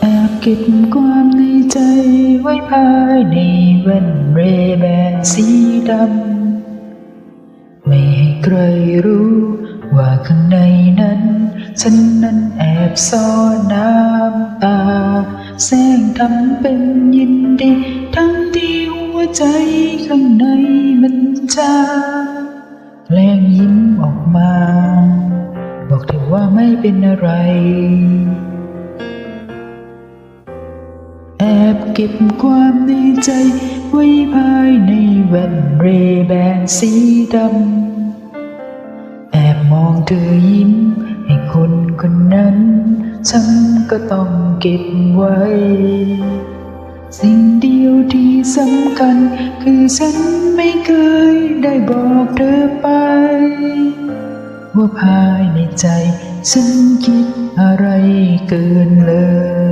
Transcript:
แอบเก็บความในใจไว้ภายในแว่นเรแบนสีดำ ไม่ให้ใครรู้ว่าข้างในนั้น ฉันนั้นแอบซ่อนน้ำตา แสงทำเป็นยินดี ทั้งที่หัวใจข้างในมันชาแกล้งยิ้มออกมา บอกเธอว่าไม่เป็นอะไร ก็บความในใจไว้ภายในแว่นเรแบนสีดำแอบมองเธอยิ้มให้คนคนนั้น ฉันก็ต้องเก็บไว้ สิ่งเดียวที่สำคัญ คือฉันไม่เคยได้บอกเธอไป ว่าภายในใจ ฉันคิดอะไรเกินเลย